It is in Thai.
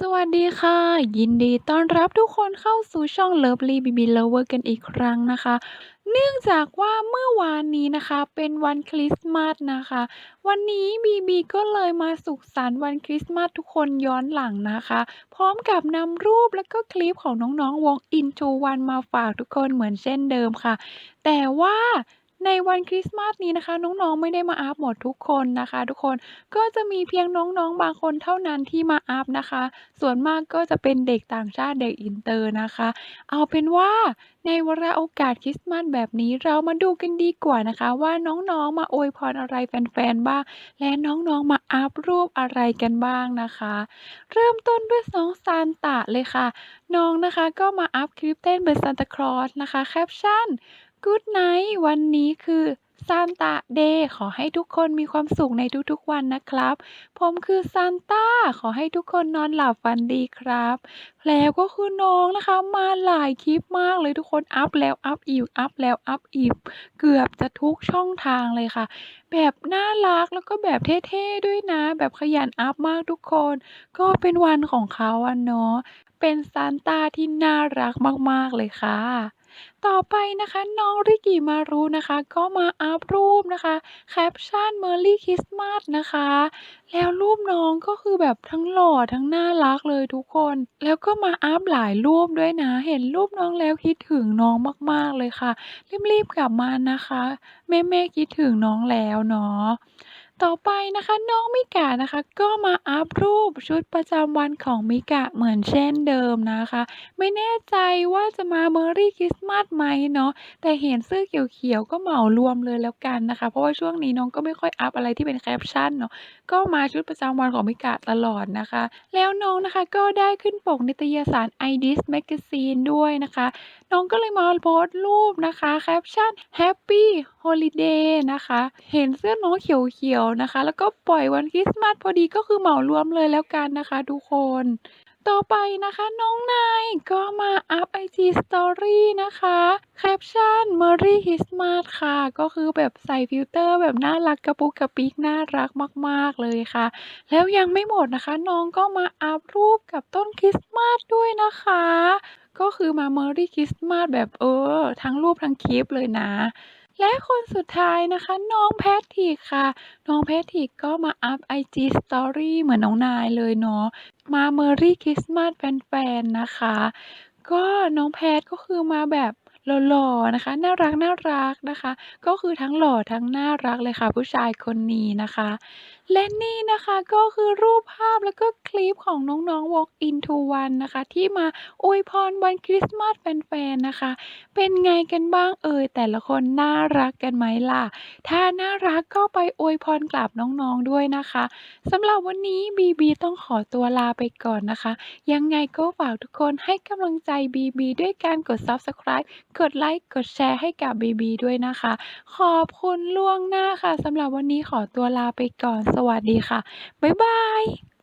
สวัสดีค่ะ ยินดีต้อนรับทุกคนเข้าสู่ช่อง Lovely BB Lover กันอีกครั้งนะคะ เนื่องจากว่าเมื่อวานนี้นะคะเป็นวันคริสต์มาสนะคะ วันนี้บีบีก็เลยมาสุขสันต์วันคริสต์มาสทุกคนย้อนหลังนะคะ พร้อมกับนำรูปแล้วก็คลิปของน้องๆวง Into One มาฝากทุกคนเหมือนเช่นเดิมค่ะ แต่ว่า ในวันคริสต์มาสนี้นะคะ น้อง ๆ ไม่ได้มาอัปหมดทุกคนนะคะ ทุกคนก็จะมีเพียงน้อง ๆ บางคนเท่านั้นที่มาอัปนะคะ ส่วนมากก็จะเป็นเด็กต่างชาติเด็กอินเตอร์นะคะ เอาเป็นว่าในวาระโอกาสคริสต์มาสแบบนี้เรามาดูกันดีกว่านะคะ ว่าน้องๆมาอวยพรอะไรแฟนๆบ้าง และน้องๆมาอัปรูปอะไรกันบ้างนะคะ เริ่มต้นด้วยน้องซานตะเลยค่ะ น้องนะคะก็มาอัปคลิปเต้นเป็นซานตาคลอสนะคะแคปชั่น Good night วันนี้คือซานตาเดย์ขอให้ทุกคนมีความสุขในทุกๆวันนะครับ ผมคือซานต้าขอให้ทุกคนนอนหลับฝันดีครับ แล้วก็คือน้องนะคะ มาหลายคลิปมากเลยทุกคนอัปแล้วอัปอีกอัปแล้วอัปอีกเกือบจะทุกช่องทางเลยค่ะ แบบน่ารักแล้วก็แบบเท่ๆด้วยนะ แบบขยันอัปมากทุกคน ก็เป็นวันของเขาอะเนาะเป็นซานต้าที่น่ารักมากๆเลยค่ะ ต่อไปนะคะน้องริกิมารุนะคะ ก็มาอัปรูปนะคะแคปชั่น Merry Christmas นะคะ แล้วรูปน้องก็คือแบบทั้งหล่อทั้งน่ารักเลยทุกคน แล้วก็มาอัปหลายรูปด้วยนะ เห็นรูปน้องแล้วคิดถึงน้องมากๆเลยค่ะ รีบๆกลับมานะคะ แม่ๆคิดถึงน้องแล้วเนาะ ต่อไปนะคะน้องมิกะนะคะ ก็มาอัปรูปชุดประจำวันของมิกะเหมือนเช่นเดิมนะคะ ไม่แน่ใจว่าจะมา Merry Christmas ไหมเนาะแต่เห็นเสื้อเขียวๆก็เหมารวมเลยแล้วกันนะคะ เพราะว่าช่วงนี้น้องก็ไม่ค่อยอัปอะไรที่เป็นแคปชั่นเนาะก็มาชุดประจำวันของมิกะตลอดนะคะ แล้วน้องนะคะก็ได้ขึ้นปกนิตยสาร IDIS Magazine ด้วยนะคะ น้องก็เลยมาโพสต์รูปนะคะแคปชั่น Happy Holiday นะคะ เห็นเสื้อน้องเขียวๆนะคะ แล้วก็ปล่อยวันคริสต์มาสพอดีก็คือเหมารวมเลยแล้วกันนะคะ ทุกคน ต่อไปนะคะน้องนายก็มาอัป IG Story นะคะแคปชั่น Merry Christmas ค่ะ ก็คือแบบใส่ฟิลเตอร์แบบน่ารักกระปุกกระปิกน่ารักมาก ๆ เลยค่ะ แล้วยังไม่หมดนะคะ น้องก็มาอัปรูปกับต้นคริสต์มาสด้วยนะคะ ก็คือมา Merry Christmas แบบเออ ทั้งรูปทั้งคลิปเลยนะ และคนสุดท้ายนะคะ น้องแพทริกค่ะ น้องแพทริกก็มาอัพ IG Story เหมือนน้องนายเลยเนาะ มา Merry Christmas แฟนๆ นะคะ ก็น้องแพทก็คือมาแบบหล่อๆ นะคะ น่ารักน่ารักนะคะ ก็คือทั้งหล่อทั้งน่ารักเลยค่ะ ผู้ชายคนนี้นะคะ และนี่นะคะก็คือรูปภาพแล้วก็คลิปของน้องๆวง Into One นะคะ ที่มาอวยพรวันคริสต์มาสแฟนๆนะคะ เป็นไงกันบ้างเอ่ย แต่ละคนน่ารักกันไหมล่ะ ถ้าน่ารักก็ไปอวยพรกลับน้องๆด้วยนะคะสำหรับวันนี้บีบีต้องขอตัวลาไปก่อนนะคะ ยังไงก็ฝากทุกคนให้กำลังใจบีบีด้วยการกด Subscribe กดไลค์กดแชร์ให้กับบีบีด้วยนะคะ ขอบคุณล่วงหน้าค่ะสำหรับวันนี้ขอตัวลาไปก่อนสวัสดีค่ะ บ๊ายบาย